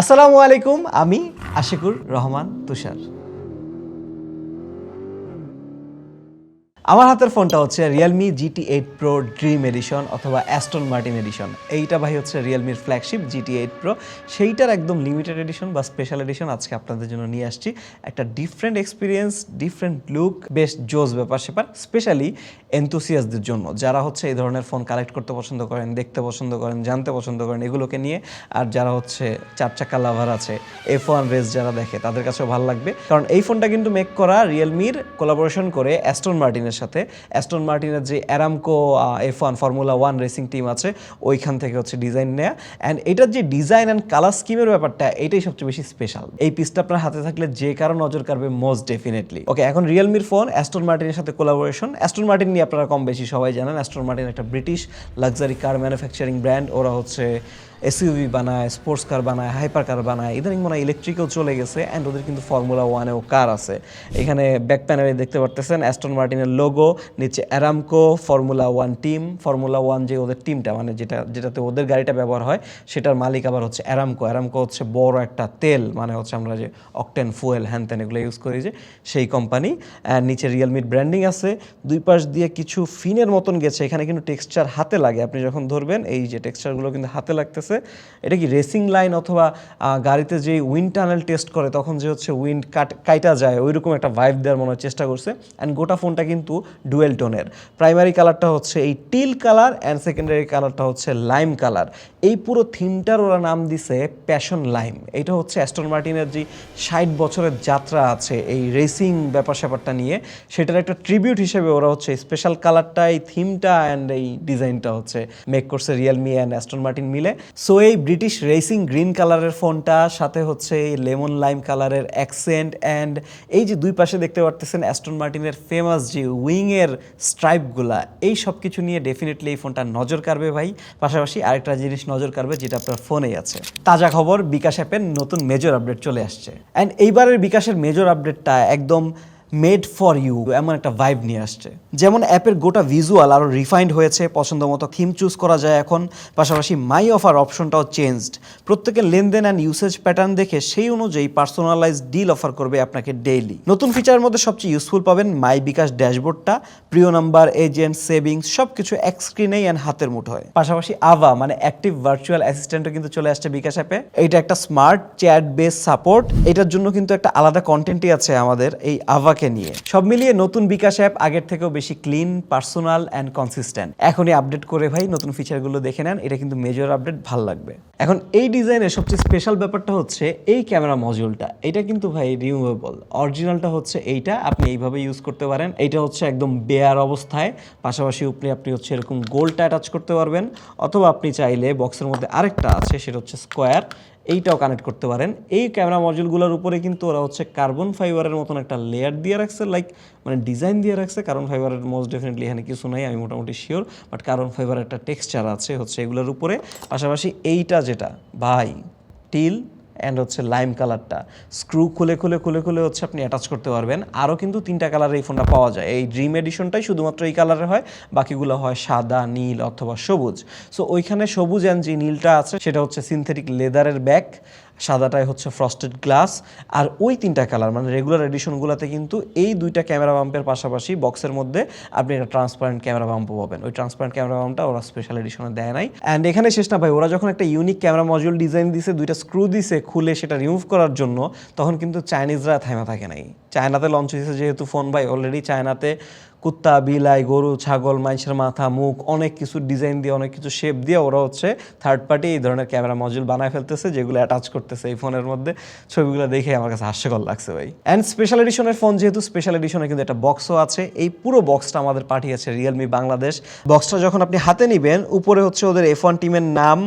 আসসালামু আলাইকুম আমি আশিকুর রহমান তুষার। আমার হাতের ফোনটা হচ্ছে Realme GT eight Pro Dream Edition অথবা অ্যাস্টন মার্টিন এডিশন এইটা ভাই হচ্ছে রিয়েলমির ফ্ল্যাগশিপ জিটি এইট প্রো সেইটার একদম লিমিটেড এডিশন বা স্পেশাল এডিশন আজকে আপনাদের জন্য নিয়ে আসছি। একটা ডিফারেন্ট এক্সপিরিয়েন্স ডিফারেন্ট লুক বেশ জোস ব্যাপার সেপার স্পেশালি এনথুসিয়াসদের জন্য। যারা হচ্ছে এই ধরনের ফোন কালেক্ট করতে পছন্দ করেন, দেখতে পছন্দ করেন, জানতে পছন্দ করেন, এগুলোকে নিয়ে। আর যারা হচ্ছে চার চাকা লাভার আছে এফ ওয়ান রেস যারা দেখে, তাদের কাছেও ভালো লাগবে। কারণ এই ফোনটা কিন্তু মেক করা রিয়েলমির কোলাবোরেশন করে অ্যাস্টন মার্টিনের সাথে অ্যাস্টন মার্টিনের যে Aramco F one formula one racing team আছে, ওইখান থেকে হচ্ছে ডিজাইন নেয়া। অ্যান্ড এটার যে ডিজাইন অ্যান্ড কালার স্কিমের ব্যাপারটা, এটাই সবচেয়ে বেশি স্পেশাল এই পিসটা আপনার হাতে থাকলে যে কারও নজর কাড়বে মোস্ট ডেফিনেটলি ওকে এখন রিয়েলমির ফোন অ্যাস্টন মার্টিনের সাথে কোলাবোরেশন অ্যাস্টন মার্টিন নিয়ে আপনারা কম বেশি সবাই জানেন অ্যাস্টন মার্টিন একটা British luxury car manufacturing brand ওরা হচ্ছে এসইউভি বানায় স্পোর্টস কার বানায় হাইপার কার বানায়। ইদানিং মনে হয় ইলেকট্রিকও চলে গেছে অ্যান্ড ওদের কিন্তু ফর্মুলা ওয়ানেও কার আছে। এখানে ব্যাক প্যানেলে দেখতে পারতেছেন অ্যাস্টন মার্টিনের লোগো নিচে Aramco formula one team formula one যে ওদের টিমটা মানে যেটা, যেটাতে ওদের গাড়িটা ব্যবহার হয়, সেটার মালিক আবার হচ্ছে অ্যারামকো অ্যারামকো হচ্ছে বড় একটা তেল মানে হচ্ছে আমরা যে অকটেন ফুয়েল হ্যান ত্যান এগুলো ইউজ করি যে সেই কোম্পানি অ্যান্ড নিচে রিয়েলমির ব্র্যান্ডিং আছে। দুই পাশ দিয়ে কিছু ফিনের মতন গেছে। এখানে কিন্তু টেক্সচার হাতে লাগে। আপনি যখন ধরবেন, এই যে টেক্সচারগুলো কিন্তু হাতে লাগতেছে। এটা কি রেসিং লাইন অথবা গাড়িতে যে উইন্ড টানেল টেস্ট করে, তখন যে হচ্ছে উইন্ড কাট কাইটা যায়, ওইরকম একটা ভাইব দেওয়ার মনে চেষ্টা করছে। অ্যান্ড গোটা ফোনটা কিন্তু ডুয়েল টোনের। প্রাইমারি কালারটা হচ্ছে এই টিল কালার অ্যান্ড সেকেন্ডারি কালারটা হচ্ছে লাইম কালার। এই পুরো থিমটার ওরা নাম দিছে প্যাশন লাইম। এটা হচ্ছে অ্যাস্টন মার্টিনের যে ষাট বছরের যাত্রা আছে এই রেসিং ব্যাপার স্যাপারটা নিয়ে, সেটার একটা ট্রিবিউট হিসেবে ওরা হচ্ছে স্পেশাল কালারটা এই থিমটা অ্যান্ড এই ডিজাইনটা হচ্ছে মেক করছে রিয়েলমি অ্যান্ড অ্যাস্টন মার্টিন মিলে। সো এই ব্রিটিশ রেসিং গ্রিন কালারের ফোনটা, সাথে হচ্ছে এই লেমন লাইম কালারের অ্যাকসেন্ট অ্যান্ড এই যে দুই পাশে দেখতে পারতেছেন অ্যাস্টন মার্টিনের ফেমাস যে উইংয়ের স্ট্রাইপগুলা, এই সব কিছু নিয়ে ডেফিনেটলি এই ফোনটা নজর কাড়বে ভাই। পাশাপাশি আরেকটা জিনিস নজর কাড়বে, যেটা আপনার ফোনেই আছে। তাজা খবর, বিকাশ অ্যাপের নতুন মেজর আপডেট চলে আসছে। অ্যান্ড এইবারের বিকাশের মেজর আপডেটটা একদম মেড ফর ইউ এমন একটা ভাইব নিয়ে আসছে। যেমন অ্যাপের গোটা ভিজুয়াল আরও রিফাইন্ড হয়েছে পছন্দ মতো থিম চুজ করা যায় এখন, পাশাপাশি মাই অফার অপশনটাও চেঞ্জড প্রত্যেকের লেনদেন অ্যান্ড ইউসেজ প্যাটার্ন দেখে সেই অনুযায়ী পার্সোনালাইজ ডিল অফার করবে আপনাকে ডেইলি নতুন ফিচারের মধ্যে সবচেয়ে ইউজফুল পাবেন মাই বিকাশ ড্যাশবোর্ডটা প্রিয় নাম্বার এজেন্ট সেভিংস সব কিছু এক স্ক্রিনেই অ্যান্ড হাতের মুঠোয়। পাশাপাশি আভা মানে অ্যাক্টিভ ভার্চুয়াল অ্যাসিস্ট্যান্টও কিন্তু চলে আসছে বিকাশ অ্যাপে এটা একটা স্মার্ট চ্যাট বেস সাপোর্ট এটার জন্য কিন্তু একটা আলাদা কন্টেন্টই আছে আমাদের এই আভাকে নিয়ে। সব মিলিয়ে নতুন বিকাশ অ্যাপ আগের থেকেও বেশি ক্লিন পার্সোনাল অ্যান্ড কনসিস্টেন্ট এখনই আপডেট করে ভাই, নতুন ফিচারগুলো দেখে নেন, এটা কিন্তু মেজর আপডেট ভালো লাগবে। এখন এই ডিজাইনের সবচেয়ে স্পেশাল ব্যাপারটা হচ্ছে এই ক্যামেরা মডিউলটা এটা কিন্তু ভাই রিমুভেবল অরিজিনালটা হচ্ছে এইটা, আপনি এইভাবে ইউজ করতে পারেন। এইটা হচ্ছে একদম বেয়ার অবস্থায়। পাশাপাশি উপরে আপনি হচ্ছে এরকম গোলটা অ্যাটাচ করতে পারবেন। অথবা আপনি চাইলে বক্সের মধ্যে আরেকটা আছে, সেটা হচ্ছে স্কোয়ার এইটাও কানেক্ট করতে পারেন। এই ক্যামেরা মডিউলগুলোর উপরে কিন্তু ওরা হচ্ছে কার্বন ফাইবারের মতন একটা লেয়ার দিয়ে রাখছে লাইক মানে ডিজাইন দিয়ে রাখছে। কার্বন ফাইবারের মোস্ট ডেফিনেটলি এখানে কিছু নাই, আমি মোটামুটি শিওর বাট কার্বন ফাইবারের একটা টেক্সচার আছে হচ্ছে এগুলোর উপরে। পাশাপাশি এইটা যেটা, ভাই টিল অ্যান্ড হচ্ছে লাইম কালারটা স্ক্রু খুলে খুলে খুলে খুলে হচ্ছে আপনি অ্যাটাচ করতে পারবেন। আরও কিন্তু তিনটা কালারের এই ফোনটা পাওয়া যায়। এই ড্রিম এডিশনটাই শুধুমাত্র এই কালারের হয়। বাকিগুলো হয় সাদা, নীল অথবা সবুজ। সো ওইখানে সবুজ অ্যান্ড যে নীলটা আছে, সেটা হচ্ছে সিনথেটিক লেদারের ব্যাক সাদাটাই হচ্ছে ফ্রস্টেড গ্লাস আর ওই তিনটা কালার মানে রেগুলার এডিশনগুলোতে কিন্তু এই দুইটা ক্যামেরা বাম্পের পাশাপাশি বক্সের মধ্যে আপনি একটা ট্রান্সপারেন্ট ক্যামেরা বাম্পও পাবেন। ওই ট্রান্সপারেন্ট ক্যামেরা বাম্পটা ওরা স্পেশাল এডিশনে দেয় নাই। অ্যান্ড এখানে শেষ না ভাই, ওরা যখন একটা ইউনিক ক্যামেরা মডিউল ডিজাইন দিছে, দুইটা স্ক্রু দিছে, খুলে সেটা রিমুভ করার জন্য, তখন কিন্তু চাইনিজরা থাইমা থাকে নাই। চায়নাতে লঞ্চ হয়েছে যেহেতু ফোন ভাই অলরেডি চায়নাতে কুত্তা, বিলাই, গরু, ছাগল মাইসের মাথা, মুখ, অনেক কিছু ডিজাইন দিয়ে, অনেক কিছু শেপ দিয়ে ওরা হচ্ছে থার্ড পার্টি এই ধরনের ক্যামেরা মডিউল বানায় ফেলতেছে, যেগুলো অ্যাটাচ করতেছে এই ফোনের মধ্যে। ছবিগুলো দেখে আমার কাছে হাস্যকর লাগছে ভাই। অ্যান্ড স্পেশাল এডিশনের ফোন যেহেতু স্পেশাল এডিশনে কিন্তু একটা বক্সও আছে, এই পুরো বক্সটা আমাদের পাঠিয়েছে রিয়েলমি বাংলাদেশ বক্সটা যখন আপনি হাতে নেবেন, উপরে হচ্ছে ওদের এফ ওয়ান টিমের নাম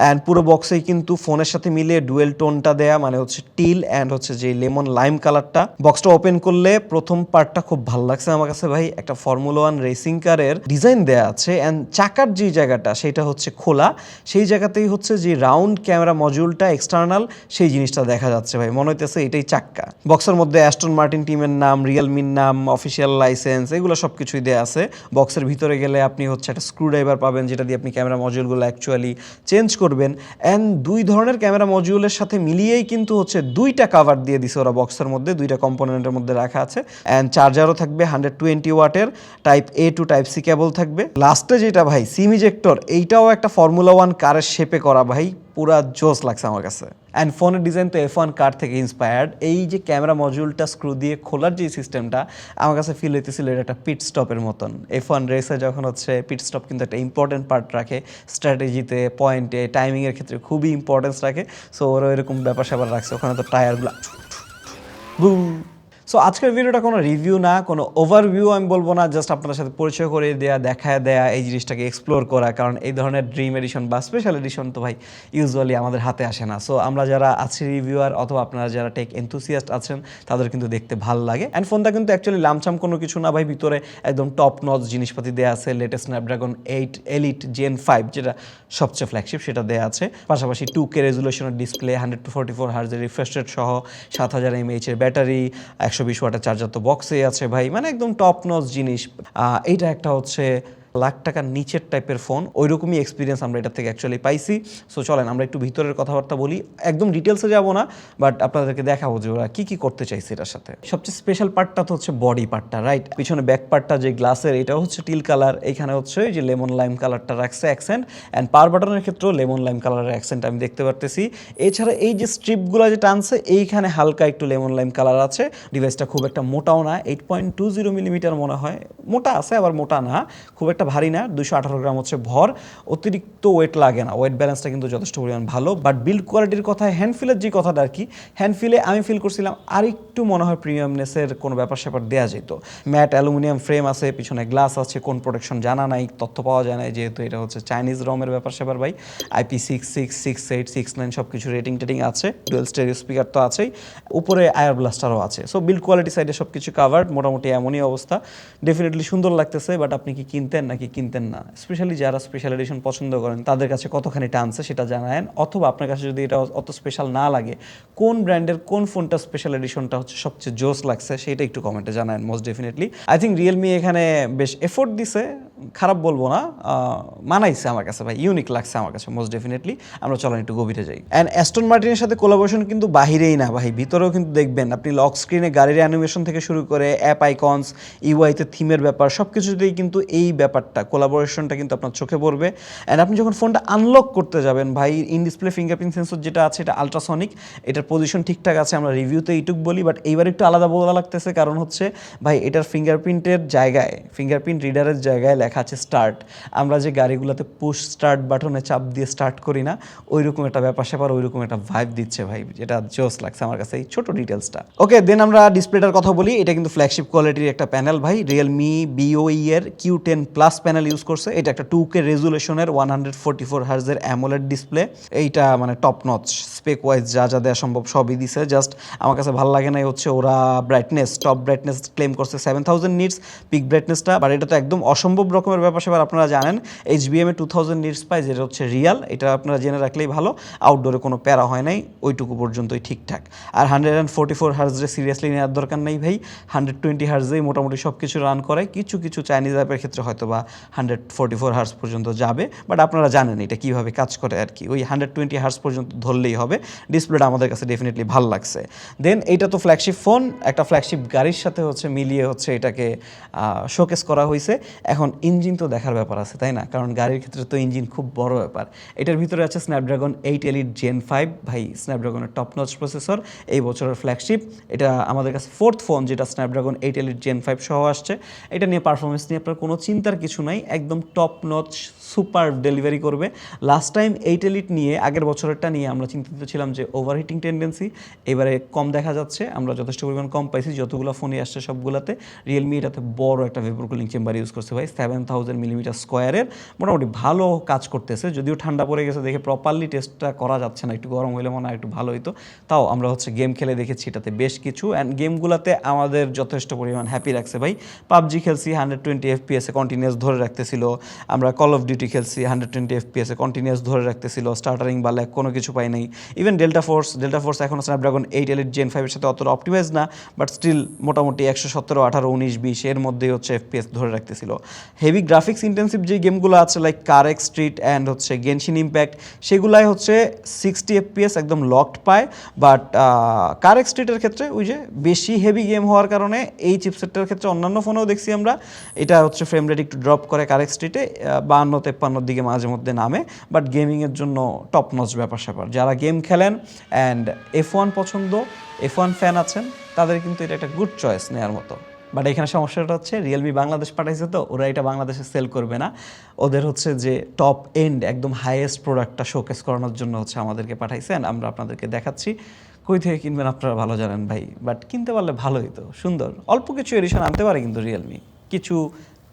অ্যান্ড পুরো বক্সেই কিন্তু ফোনের সাথে মিলিয়ে ডুয়েল টোনটা দেয়া মানে হচ্ছে টিল অ্যান্ড হচ্ছে যে লেমন লাইম কালারটা বক্সটা ওপেন করলে প্রথম পার্টটা খুব ভালো লাগছে আমার কাছে ভাই একটা ফর্মুলা ওয়ান রেসিং কারের ডিজাইন দেয়া আছে অ্যান্ড চাকার যে জায়গাটা সেটা হচ্ছে খোলা, সেই জায়গাতেই হচ্ছে যে রাউন্ড ক্যামেরা মডিউলটা এক্সটার্নাল সেই জিনিসটা দেখা যাচ্ছে ভাই। মনে হইতেছে এটাই চাক্কা। বক্সের মধ্যে অ্যাস্টন মার্টিন টিমের নাম রিয়েলমির নাম অফিসিয়াল লাইসেন্স এগুলো সব কিছুই দেওয়া আছে। বক্সের ভিতরে গেলে আপনি হচ্ছে একটা স্ক্রু ড্রাইভার পাবেন, যেটা দিয়ে আপনি ক্যামেরা মডিউলগুলো অ্যাকচুয়ালি চেঞ্জ করবেন। অ্যান্ড দুই ধরনের ক্যামেরা মডিউলের সাথে মিলিয়েই কিন্তু হচ্ছে দুইটা কাভার দিয়ে দিছে ওরা বক্সের মধ্যে, দুইটা কম্পোনেন্টের মধ্যে রাখা আছে। অ্যান্ড চার্জারও থাকবে হান্ড্রেড টোয়েন্টি ওয়াটের type A to type C cable থাকবে। লাস্টে যেটা ভাই সিম ইজেক্টর এইটাও একটা ফর্মুলা ওয়ান কারের শেপে করা ভাই, পুরা জোস লাগছে আমার কাছে। অ্যান্ড ফোনের ডিজাইন তো এফ ওয়ান কার থেকে ইন্সপায়ার্ড এই যে ক্যামেরা মডিউলটা স্ক্রু দিয়ে খোলার যে সিস্টেমটা আমার কাছে ফিল হইতেছিল এটা একটা পিট স্টপের মতন। এফ ওয়ান রেসে যখন হচ্ছে পিট স্টপ কিন্তু একটা ইম্পর্টেন্ট পার্ট রাখে। স্ট্র্যাটেজিতে পয়েন্টে টাইমিংয়ের ক্ষেত্রে খুবই ইম্পর্টেন্স রাখে। সো ওরা এরকম ব্যাপার স্যাপার রাখছে, ওখানে তো টায়ারগুলো বু সো আজকের ভিডিওটা কোনো রিভিউ না, কোনো ওভারভিউ আমি বলব না জাস্ট আপনাদের সাথে পরিচয় করে দেয়া, দেখায় দেয়া, এই জিনিসটাকে এক্সপ্লোর করা, কারণ এই ধরনের ড্রিম এডিশন বা স্পেশাল এডিশন তো ভাই ইউজুয়ালি আমাদের হাতে আসে না। সো আমরা যারা আছি রিভিউয়ার অথবা আপনারা যারা টেক এনথুসিয়াস্ট আছেন, তাদের কিন্তু দেখতে ভালো লাগে। অ্যান্ড ফোনটা কিন্তু অ্যাকচুয়ালি লামচাম কোনো কিছু না ভাই, ভিতরে একদম টপ নচ জিনিসপাতি দেওয়া আছে latest Snapdragon eight Elite Gen five যেটা সবচেয়ে ফ্ল্যাগশিপ সেটা দেওয়া আছে। পাশাপাশি two K রেজুলেশনের display hundred two forty four হার্জের refresh rate সহ, সাত হাজার এমএইচের ব্যাটারি একশো বিশ ওয়াটের চার্জার তো বক্সেই আছে ভাই। মানে একদম টপ নজ জিনিস। এইটা একটা হচ্ছে লাখ টাকার নিচের টাইপের ফোন ওই রকমই এক্সপিরিয়েন্স আমরা এটা থেকে অ্যাকচুয়ালি পাইছি। সো চলেন, আমরা একটু ভিতরের কথাবার্তা বলি। একদম ডিটেলসে যাব না বাট আপনাদেরকে দেখাবো যে ওরা কী কী করতে চাইছে এটার সাথে। সবচেয়ে স্পেশাল পার্টটা তো হচ্ছে বডি পার্টটা রাইট পিছনে ব্যাক পার্টটা যে গ্লাসের এটা হচ্ছে টিল কালার এখানে হচ্ছে যে লেমন লাইম কালারটা রাখছে অ্যাকসেন্ট অ্যান্ড পার বাটনের ক্ষেত্রেও লেমন লাইম কালারের অ্যাকসেন্ট আমি দেখতে পারতেছি। এছাড়া এই যে স্ট্রিপগুলো যে টানছে এইখানে হালকা একটু লেমন লাইম কালার আছে। ডিভাইসটা খুব একটা মোটাও না eight point two zero millimetre মনে হয়। মোটা আছে, আবার মোটা না। খুব একটা ভারী না দুশো আঠারো গ্রাম হচ্ছে ভর। অতিরিক্ত ওয়েট লাগে না ওয়েট ব্যালেন্সটা কিন্তু যথেষ্ট পরিমাণ ভালো। বাট বিল্ড কোয়ালিটির কথা হ্যান্ডফিলের যে কথাটা আর কি হ্যান্ডফিলে আমি ফিল করছিলাম আর একটু মনে হয় প্রিমিয়ামনেসের কোনো ব্যাপার স্যাপার দেওয়া যেত। ম্যাট অ্যালুমিনিয়াম ফ্রেম আছে, পিছনে গ্লাস আছে, কোন প্রোটেকশন জানা নাই, তথ্য পাওয়া যায় না যেহেতু এটা হচ্ছে চাইনিজ রমের ব্যাপার স্যাপার ভাই। IP six six six eight six nine সব কিছু রেটিং টেটিং আছে ডুয়েল স্টেরিও স্পিকার তো আছেই, উপরে আয়ার ব্লাস্টারও আছে। সো বিল্ড কোয়ালিটি সাইডে সব কিছু কাভার্ড মোটামুটি এমনই অবস্থা। ডেফিনেটলি সুন্দর লাগতেছে বাট আপনি কি কিনতেন নাকি কিনতেন না। স্পেশালি যারা স্পেশাল এডিশন পছন্দ করেন, তাদের কাছে কতখানি টানছে সেটা জানায়েন। অথবা আপনার কাছে যদি এটা অত স্পেশাল না লাগে, কোন ব্র্যান্ডের কোন ফোনটা স্পেশাল এডিশনটা হচ্ছে সবচেয়ে জোস লাগছে, সেটা একটু কমেন্টে জানায়েন most definitely I think Realme এখানে বেশ এফোর্ট দিছে খারাপ বলব না মানাইছে আমার কাছে ভাই ইউনিক লাগছে আমার কাছে মোস্ট ডেফিনেটলি আমরা চলেন একটু গভীরে যাই। অ্যান্ড অ্যাস্টন মার্টিনের সাথে কোলাবোরেশন কিন্তু বাহিরেই না ভাই, ভিতরেও কিন্তু দেখবেন, আপনি লক স্ক্রিনে গাড়ির অ্যানিমেশন থেকে শুরু করে অ্যাপ আইকনস ইউআইতে থিমের ব্যাপার সব কিছুতেই কিন্তু এই ব্যাপারটা কোলাবোরেশনটা কিন্তু আপনার চোখে পড়বে। অ্যান্ড আপনি যখন ফোনটা আনলক করতে যাবেন ভাই ইন ডিসপ্লে ফিঙ্গারপ্রিন্ট সেন্সর যেটা আছে, এটা আলট্রাসনিক এটার পজিশন ঠিকঠাক আছে, আমরা রিভিউতে এইটুক বলি বাট এইবার একটু আলাদা বলা লাগতেছে, কারণ হচ্ছে ভাই, এটার ফিঙ্গারপ্রিন্টের জায়গায় ফিঙ্গারপ্রিন্ট রিডারের জায়গায় লেখা আছে স্টার্ট আমরা যে গাড়িগুলোতে পুশ স্টার্ট বাটনে চাপ দিয়ে স্টার্ট করি না ওই রকম একটা ব্যাপার স্যাপার ওই রকম একটা ভাইব দিচ্ছে ভাই, যেটা জোস লাগছে আমার কাছে এই ছোট ডিটেলসটা ওকে দেন আমরা ডিসপ্লেটার কথা বলি, এটা কিন্তু ফ্ল্যাগশিপ কোয়ালিটির একটা প্যানেল ভাই রিয়েলমি বিওই এর Q ten plus panel use করছে, এটা একটা টু কে রেজুলেশনের ওয়ান হান্ড্রেড ফোর্টি ফোর হার্জের অ্যামোলেড ডিসপ্লে এইটা মানে টপ নচ স্পেক ওয়াইজ যা যা দেওয়া সম্ভব সবই দিছে জাস্ট আমার কাছে ভালো লাগে না হচ্ছে ওরা ব্রাইটনেস টপ ব্রাইটনেস ক্লেম করছে সেভেন থাউজেন্ড নিটস পিক ব্রাইটনেসটা বাট এটা তো একদম অসম্ভব রকমের ব্যাপার সেবার আপনারা জানেন। এইচ বিএম এ টু থাউজেন্ড নিটস পাই যেটা হচ্ছে রিয়াল এটা আপনারা জেনে রাখলেই ভালো। আউটডোরে কোনো প্যারা হয় নাই, ওইটুকু পর্যন্তই ঠিকঠাক। আর হান্ড্রেড অ্যান্ড ফোর্টি ফোর হার্জে সিরিয়াসলি নেওয়ার দরকার নেই ভাই হান্ড্রেড টোয়েন্টি হার্জেই মোটামুটি সব কিছু রান করে। কিছু কিছু চাইনিজ অ্যাপের ক্ষেত্রে হয়তো বা হান্ড্রেড ফোর্টি ফোর হার্স পর্যন্ত যাবে বাট আপনারা জানেন এটা কীভাবে কাজ করে আর কি। ওই হান্ড্রেড টোয়েন্টি হার্স পর্যন্ত ধরলেই হবে। ডিসপ্লেটা আমাদের কাছে ডেফিনেটলি ভালো লাগছে। দেন এইটা তো ফ্ল্যাগশিপ ফোন একটা ফ্ল্যাগশিপ গাড়ির সাথে হচ্ছে মিলিয়ে হচ্ছে এটাকে শোকেস করা হয়েছে এখন ইঞ্জিন তো দেখার ব্যাপার আছে, তাই না? কারণ গাড়ির ক্ষেত্রে তো ইঞ্জিন খুব বড় ব্যাপার। এটার ভিতরে আছে Snapdragon eight Elite Gen five ভাই স্ন্যাপড্রাগনের টপ নচ প্রসেসর এই বছরের ফ্ল্যাগশিপ এটা আমাদের কাছে ফোর্থ ফোন যেটা Snapdragon eight Elite Gen five সহ আসছে। এটা নিয়ে পারফরমেন্স নিয়ে আপনার কোনো চিন্তার কিছু নাই, একদম টপ নচ সুপার ডেলিভারি করবে। লাস্ট টাইম এইট এলিট নিয়ে, আগের বছরেরটা নিয়ে আমরা চিন্তিত ছিলাম যে ওভারহিটিং টেন্ডেন্সি এবারে কম দেখা যাচ্ছে, আমরা যথেষ্ট পরিমাণ কম পাইছি, যতগুলো ফোনে আসছে সবগুলোতে। রিয়েলমি এটাতে বড় একটা ভেপর কুলিং চেম্বার ইউজ করছে ভাই সেভেন থাউজেন্ড মিলিমিটার স্কোয়ারের মোটামুটি ভালো কাজ করতেছে, যদিও ঠান্ডা পড়ে গেছে, দেখে প্রপারলি টেস্টটা করা যাচ্ছে না, একটু গরম হলে মনে হয় একটু ভালো হতো তাও আমরা হচ্ছে গেম খেলে দেখেছি এটাতে বেশ কিছু অ্যান্ড গেমগুলোতে আমাদের যথেষ্ট পরিমাণ হ্যাপি রাখছে ভাই। পাবজি খেলছি হান্ড্রেড টোয়েন্টি এফপিএসে কন্টিনিউস ধরে রাখতেছিল। আমরা কল অফ ডিউটি খেলছি হান্ড্রেড টোয়েন্টি এফপিএসে কন্টিনিউস ধরে রাখতেছিল স্টার্টারিং বা ল্যাক কোনো কিছু পাই নাই। Even Delta Force Delta Force এখন স্ন্যাপড্রাগন এইট এলিট জেন ফাইভের সাথে অতটা অপটিমাইজ না বাট স্টিল মোটামুটি একশো সতেরো, আঠারো, উনিশ, বিশ এর মধ্যেই হচ্ছে এফপিএস ধরে রাখতেছিল। হেভি গ্রাফিক্স ইন্টেন্সিভ যে গেমগুলো আছে লাইক কারেক স্ট্রিট অ্যান্ড হচ্ছে গেনশিন ইম্প্যাক্ট সেগুলাই হচ্ছে সিক্সটি এফপিএস একদম লকড পায় বাট কারেক স্ট্রিটের ক্ষেত্রে ওই যে বেশি হেভি গেম হওয়ার কারণে এই চিপসেটটার ক্ষেত্রে অন্যান্য ফোনেও দেখছি আমরা, এটা হচ্ছে ফ্রেম রেট একটু ড্রপ করে কারেক স্ট্রিটে বাহান্ন তেপ্পান্নর দিকে মাঝে মধ্যে নামে বাট গেমিংয়ের জন্য টপ নচ ব্যাপার স্যাপার। যারা গেম খেলেন অ্যান্ড এফ ওয়ান পছন্দ এফ ওয়ান ফ্যান আছেন, তাদের কিন্তু এটা একটা গুড চয়েস নেওয়ার মতো। বাট এখানে সমস্যাটা হচ্ছে রিয়েলমি বাংলাদেশ পাঠাইছে তো, ওরা এটা বাংলাদেশে সেল করবে না। ওদের হচ্ছে যে টপ এন্ড একদম হাইয়েস্ট প্রোডাক্টটা শোকেস করানোর জন্য হচ্ছে আমাদেরকে পাঠাইছেন আমরা আপনাদেরকে দেখাচ্ছি। কই থেকে কিনবেন আপনারা ভালো জানেন ভাই বাট কিনতে পারলে ভালোই তো, সুন্দর। অল্প কিছু এডিশন আনতে পারে কিন্তু রিয়েলমি কিছু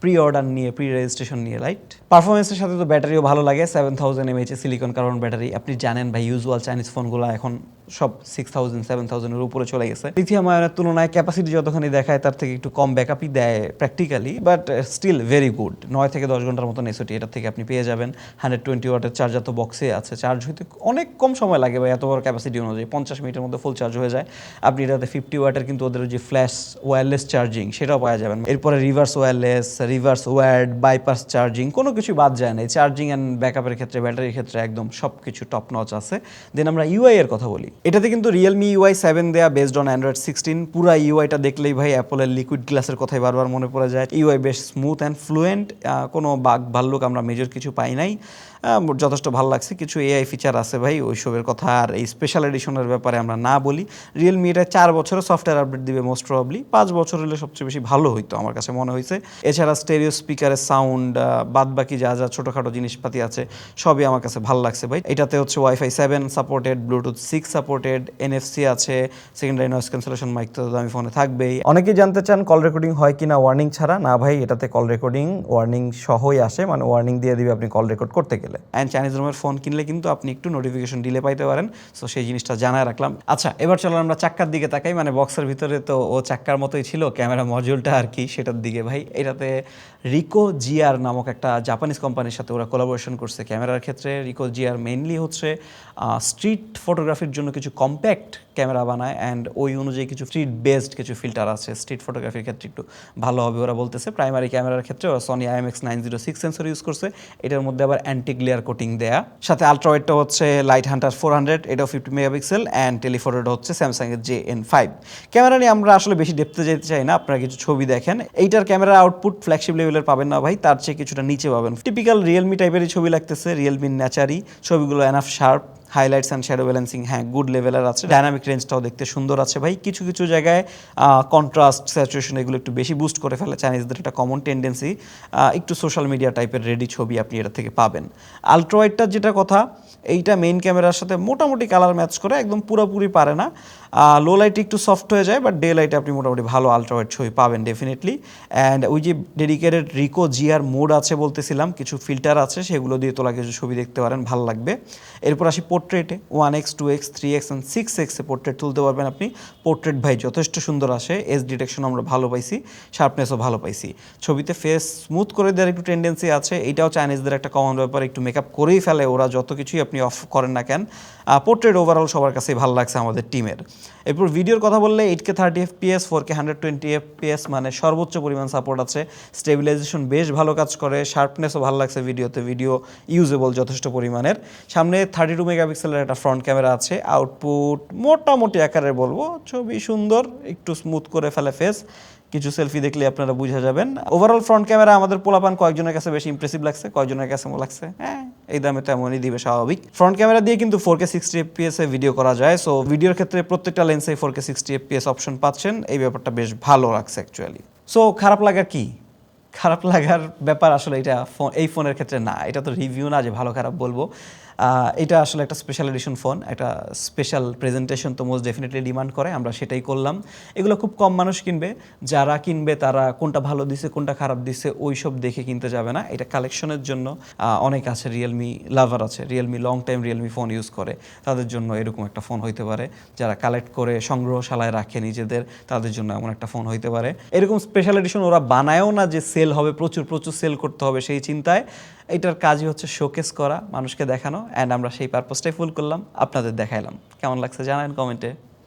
প্রি অর্ডার নিয়ে প্রি রেজিস্ট্রেশন নিয়ে রাইট পারফরমেন্সের সাথে তো ব্যাটারিও ভালো লাগে seven thousand mAh silicon carbon battery আপনি জানেন ভাই ইউজুয়াল চাইনিজ ফোনগুলো এখন সব সিক্স থাউজেন্ড সেভেন থাউজেন্ডের উপরে চলে গেছে। লিথিয়াম আয়নের তুলনায় ক্যাপাসিটি যতখানি দেখায়, তার থেকে একটু কম ব্যাকআপই দেয় practically but still very good নয় থেকে দশ ঘণ্টার মতন এসওটি এটার থেকে আপনি পেয়ে যাবেন। হান্ড্রেড টোয়েন্টি ওয়াটের চার্জার তো বক্সে আছে। চার্জ হইতে অনেক কম সময় লাগে ভাই, এত বড় ক্যাপাসিটি অনুযায়ী। পঞ্চাশ মিনিটের মধ্যে ফুল চার্জ হয়ে যায়। আপনি এটাতে ফিফটি ওয়াটের কিন্তু ওদের যে ফ্ল্যাশ ওয়্যারলেস চার্জিং সেটাও পাওয়া যাবেন। এরপরে reverse wireless reverse wired bypass charging কোনো কিছু বাদ যায় না। চার্জিং অ্যান্ড ব্যাকআপের ক্ষেত্রে ব্যাটারির ক্ষেত্রে একদম সব কিছু টপ নচ আছে। দেন আমরা ইউআই এর কথা বলি। এটাতে কিন্তু রিয়েলমি ইউআই সেভেন দেয়া বেসড অন অ্যান্ড্রয়েড সিক্সটিন পুরা ইউআইটা দেখলেই ভাই অ্যাপলের লিকুইড গ্লাসের কথাই বারবার মনে পড়ে যায়। ইউআই বেশ স্মুথ অ্যান্ড ফ্লুয়েন্ট কোনো বাঘ ভাল্লুক আমরা মেজর কিছু পাই নাই। যথেষ্ট ভালো লাগছে। কিছু এআই ফিচার আছে ভাই, ওইসবের কথা আর এই স্পেশাল এডিশনের ব্যাপারে আমরা না বলি। রিয়েলমি এটা চার বছরের সফটওয়্যার আপডেট দিবে মোস্ট প্রবলি পাঁচ বছর হলে সবচেয়ে বেশি ভালো হইতো আমার কাছে মনে হয়েছে এছাড়া স্টেরিও স্পিকারের সাউন্ড বাদ বাকি যা যা ছোটোখাটো জিনিসপাতি আছে, সবই আমার কাছে ভালো লাগছে ভাই। এটাতে হচ্ছে WiFi seven supported Bluetooth six supported NFC আছে সেকেন্ডারি নয়েস ক্যান্সেলেশন মাইক তো দামি ফোনে থাকবেই। অনেকেই জানতে চান কল রেকর্ডিং হয় কিনা ওয়ার্নিং ছাড়া। না ভাই, এটাতে কল রেকর্ডিং ওয়ার্নিং সহই আসে মানে ওয়ার্নিং দিয়ে দিবে আপনি কল রেকর্ড করতে গেলে। অ্যান্ড চাইনিজ রুমের ফোন কিনলে কিন্তু আপনি একটু নোটিফিকেশন ডিলে পাইতে পারেন। সো সেই জিনিসটা জানায় রাখলাম। আচ্ছা এবার চলো আমরা চাক্কার দিকে তাকাই। মানে বক্সের ভিতরে তো ও চাক্কার মতোই ছিল ক্যামেরা মডিউলটা আর কি সেটার দিকে ভাই। এটাতে রিকো জিআর নামক একটা জাপানিজ কোম্পানির সাথে ওরা কোলাবোরেশন করছে। ক্যামেরার ক্ষেত্রে রিকো জিআর মেইনলি হচ্ছে স্ট্রিট ফটোগ্রাফির জন্য কিছু কম্প্যাক্ট ক্যামেরা বানায়। অ্যান্ড ওই অনুযায়ী কিছু স্ট্রিট বেসড কিছু ফিল্টার আছে। স্ট্রিট ফটোগ্রাফির ক্ষেত্রে একটু ভালো হবে ওরা বলতেছে। প্রাইমারি ক্যামেরার ক্ষেত্রে ওরা Sony IMX nine zero six sensor use করছে। এটার মধ্যে আবার অ্যান্টি গ্লেয়ার কোটিং দেয়া। সাথে আলট্রাওয়েডটা হচ্ছে লাইট হান্টার ফোর হান্ড্রেড এটাও ফিফটি মেগাপিক্সেল অ্যান্ড টেলিফোটোটা হচ্ছে স্যামসাংয়ের জে এন ফাইভ ক্যামেরা নিয়ে আমরা আসলে বেশি ডেপতে যেতে চাই না, আপনারা কিছু ছবি দেখেন। এইটার ক্যামেরা আউটপুট ফ্ল্যাগশিপ লেভেলের পাবেন না ভাই, তার চেয়ে কিছুটা নিচে পাবেন। টিপিক্যাল রিয়েলমি টাইপেরই ছবি লাগতেছে রিয়েলমি ন্যাচারি ছবিগুলো enough sharp highlights and shadow balancing হ্যাঁ গুড লেভেলের আছে। ডাইনামিক রেঞ্জটাও দেখতে সুন্দর আছে ভাই। কিছু কিছু জায়গায় কন্ট্রাস্ট স্যাচুরেশন এগুলো একটু বেশি বুস্ট করে ফেলে চাইনিজদের একটা কমন টেন্ডেন্সি একটু সোশ্যাল মিডিয়া টাইপের রেডি ছবি আপনি এটা থেকে পাবেন। আলট্রাওয়াইডটার যেটা কথা, এইটা মেইন ক্যামেরার সাথে মোটামুটি কালার ম্যাচ করে, একদম পুরোপুরি পারে না। লো লাইটে একটু সফট হয়ে যায় বাট ডে লাইটে আপনি মোটামুটি ভালো আলট্রাওয়াইড ছবি পাবেন ডেফিনেটলি অ্যান্ড ওই যে ডেডিকেটেড রিকো জিআর মোড আছে বলতেছিলাম, কিছু ফিল্টার আছে, সেগুলো দিয়ে তোলা কিছু ছবি দেখতে পারেন, ভালো লাগবে। এরপর আসি পোর্ট্রেটে one X two X three X and six এক্সে পোর্ট্রেট তুলতে পারবেন আপনি। পোর্ট্রেট ভাই যথেষ্ট সুন্দর আসে এস ডিটেকশন আমরা ভালো পাইছি শার্পনেসও ভালো পাইছি। ছবিতে ফেস স্মুথ করে দেওয়ার একটু টেন্ডেন্সি আছে এইটাও চাইনিজদের একটা কমন ব্যাপার, একটু মেকআপ করেই ফেলে, ওরা যত কিছুই আপনি অফ করেন না কেন। পোর্ট্রেট ওভারঅল সবার কাছেই ভালো লাগছে আমাদের টিমের এরপর ভিডিওর কথা বললে eight K thirty FPS four K hundred twenty FPS মানে সর্বোচ্চ পরিমাণ সাপোর্ট আছে। স্টেবিলাইজেশন বেশ ভালো কাজ করে শার্পনেসও ভালো লাগছে ভিডিওতে। ভিডিও ইউজেবল যথেষ্ট পরিমাণের। সামনে থার্টি টু মেগাপিক্সেলের একটা ফ্রন্ট ক্যামেরা আছে। আউটপুট মোটামুটি আকারে বলব, ছবি সুন্দর, একটু স্মুথ করে ফেলে ফেস কিছু সেলফি দেখলে আপনারা বুঝা যাবেন। ওভারঅল ফ্রন্ট ক্যামেরা আমাদের পোলাপান কয়েকজনের কাছে বেশি ইমপ্রেসিভ লাগছে কয়েকজনের কাছে লাগছে? হ্যাঁ এই দামে তেমনই দিবে স্বাভাবিক। ফ্রন্ট ক্যামেরা দিয়ে কিন্তু ফোর কে সিক্সটি এফপিএস এ ভিডিও করা যায়। সো ভিডিওর ক্ষেত্রে প্রত্যেকটা লেন্সে four K sixty FPS option পাচ্ছেন। এই ব্যাপারটা বেশ ভালো লাগছে অ্যাকচুয়ালি সো খারাপ লাগার কি? খারাপ লাগার ব্যাপার আসলে এটা এই ফোনের ক্ষেত্রে না। এটা তো রিভিউ না যে ভালো খারাপ বলব। এটা আসলে একটা স্পেশাল এডিশন ফোন একটা স্পেশাল প্রেজেন্টেশন তো মোস্ট ডেফিনেটলি ডিমান্ড করে, আমরা সেটাই করলাম। এগুলো খুব কম মানুষ কিনবে, যারা কিনবে তারা কোনটা ভালো দিছে, কোনটা খারাপ দিছে ওই সব দেখে কিনতে যাবে না। এটা কালেকশনের জন্য অনেক আছে রিয়েলমি লাভার আছে Realme long time Realme phone use করে। তাদের জন্য এরকম একটা ফোন হইতে পারে। যারা কালেক্ট করে, সংগ্রহশালায় রাখে নিজেদের, তাদের জন্য এমন একটা ফোন হইতে পারে। এরকম স্পেশাল এডিশন ওরা বানায়ও না যে সেল হবে, প্রচুর প্রচুর সেল করতে হবে সেই চিন্তায়। এটার কাজই হচ্ছে শোকেস করা, মানুষকে দেখানো অ্যান্ড আমরা সেই পারপোজটাই ফুল করলাম, আপনাদের দেখাইলাম। কেমন লাগছে জানান কমেন্টে।